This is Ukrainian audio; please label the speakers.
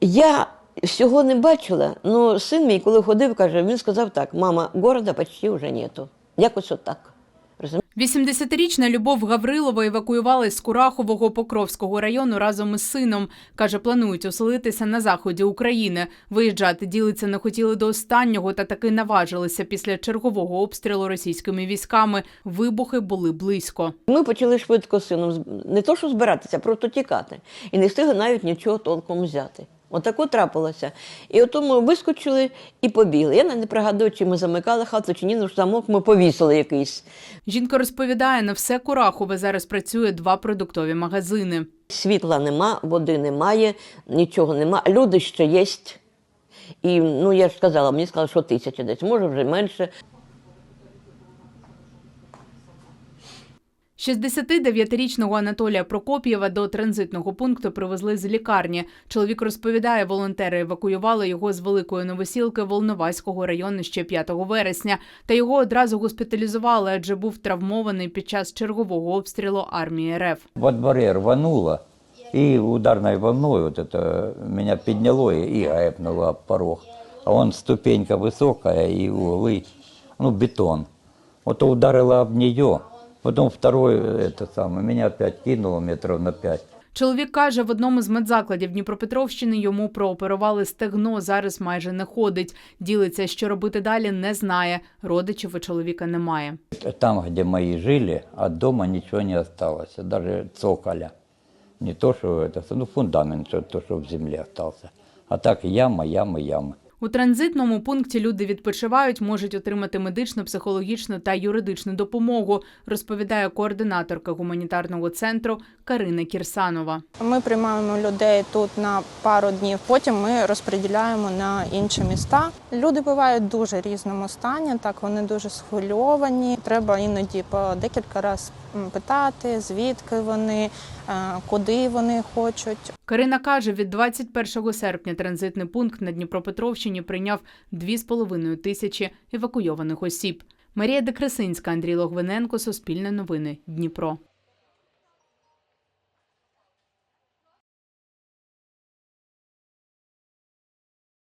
Speaker 1: Я всього не бачила, але син мій, коли ходив, каже, він сказав так: мама, города почти вже нету. Якось отак. Розумієте?
Speaker 2: 80-річна Любов Гаврилова евакуювалась з Курахового Покровського району разом із сином. Каже, планують оселитися на заході України. Виїжджати ділиться не хотіли до останнього та таки наважилися після чергового обстрілу російськими військами. Вибухи були близько.
Speaker 1: Ми почали швидко з сином не то, що збиратися, а просто тікати. І не встигли навіть нічого толком взяти. Отако трапилося. І ото ми вискочили і побігли. Я не пригадую, чи ми замикали хату, чи ні, ну замок ми повісили якийсь. Жінка
Speaker 2: Розповідає, на все Курахове зараз працює два продуктові магазини.
Speaker 1: Світла нема, води немає, нічого нема. Люди ще є. І ну я ж сказала, мені сказали, що тисяча десь, може вже менше.
Speaker 2: 69-річного Анатолія Прокоп'єва до транзитного пункту привезли з лікарні. Чоловік розповідає, волонтери евакуювали його з великої новосілки Волноваського району ще 5 вересня. Та його одразу госпіталізували, адже був травмований під час чергового обстрілу армії РФ.
Speaker 3: Во дворе рвануло, и ударной волной вот это меня подняло и и гэпнуло об порог. А он ступенька высокая и углы, ну, бетон. Вот ударило об нее, потом второй, это самое, меня опять кинуло метров на пять.
Speaker 2: Чоловік каже, в одному з медзакладів Дніпропетровщини йому прооперували стегно, зараз майже не ходить. Ділиться, що робити далі, не знає. Родичів у чоловіка немає.
Speaker 3: Там, где мои жили, от дома ничего не осталось, даже цоколя. Не то, что это, ну, фундамент, то, что в земле остался. А так яма, яма, яма.
Speaker 2: У транзитному пункті люди відпочивають, можуть отримати медичну, психологічну та юридичну допомогу, розповідає координаторка гуманітарного центру Карина Кірсанова.
Speaker 4: Ми приймаємо людей тут на пару днів. Потім ми розподіляємо на інші міста. Люди бувають в дуже різному стані. Так вони дуже схвильовані. Треба іноді по декілька разів питати, звідки вони, е, куди вони хочуть.
Speaker 2: Карина каже, від 21 серпня транзитний пункт на Дніпропетровщині прийняв 2,5 тисячі евакуйованих осіб. Марія Декрасинська, Андрій Логвиненко, Суспільне новини, Дніпро.